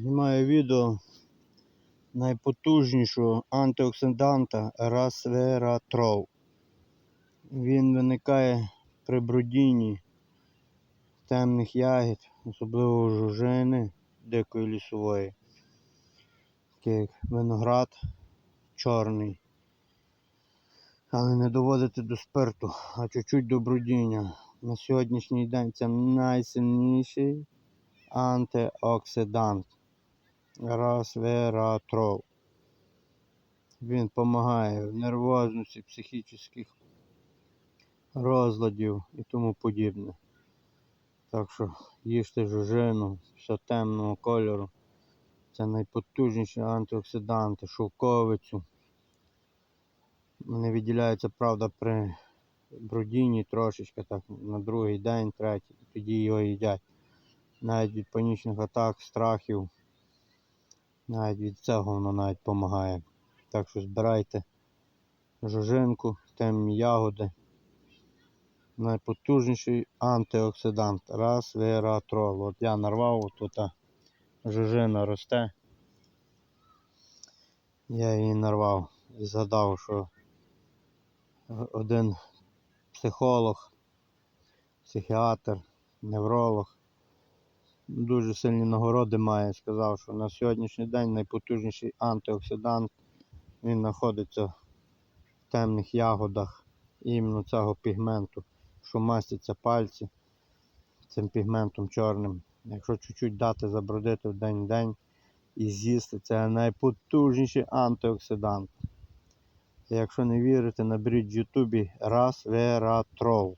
Знімаю відео найпотужнішого антиоксиданта Расвератрол. Він виникає при бродінні темних ягід, особливо жужини дикої лісової, такі як виноград чорний. Але не доводити до спирту, а чуть-чуть до бродіння. На сьогоднішній день це найсильніший антиоксидант Расвератрол. Він допомагає в нервозності, психічних розладів і тому подібне. Так що їжте жужину, все темного кольору. Це найпотужніші антиоксиданти, шовковицю. Вони виділяються, правда, при бродінні трошечки, так, на другий день, третій, тоді його їдять. Навіть від панічних атак, страхів. Навіть від цього воно навіть допомагає. Так що збирайте жужинку, темні ягоди. Найпотужніший антиоксидант. Расвератрол. От я нарвав, тут жужина росте. Я її нарвав і згадав, що один психолог, психіатр, невролог дуже сильні нагороди має. Сказав, що на сьогоднішній день найпотужніший антиоксидант він знаходиться в темних ягодах іменно цього пігменту, що мастяться пальці цим пігментом чорним. Якщо чуть-чуть дати забродити в день-день і з'їсти, це найпотужніший антиоксидант. Якщо не вірите, наберіть в Ютубі Расвератрол.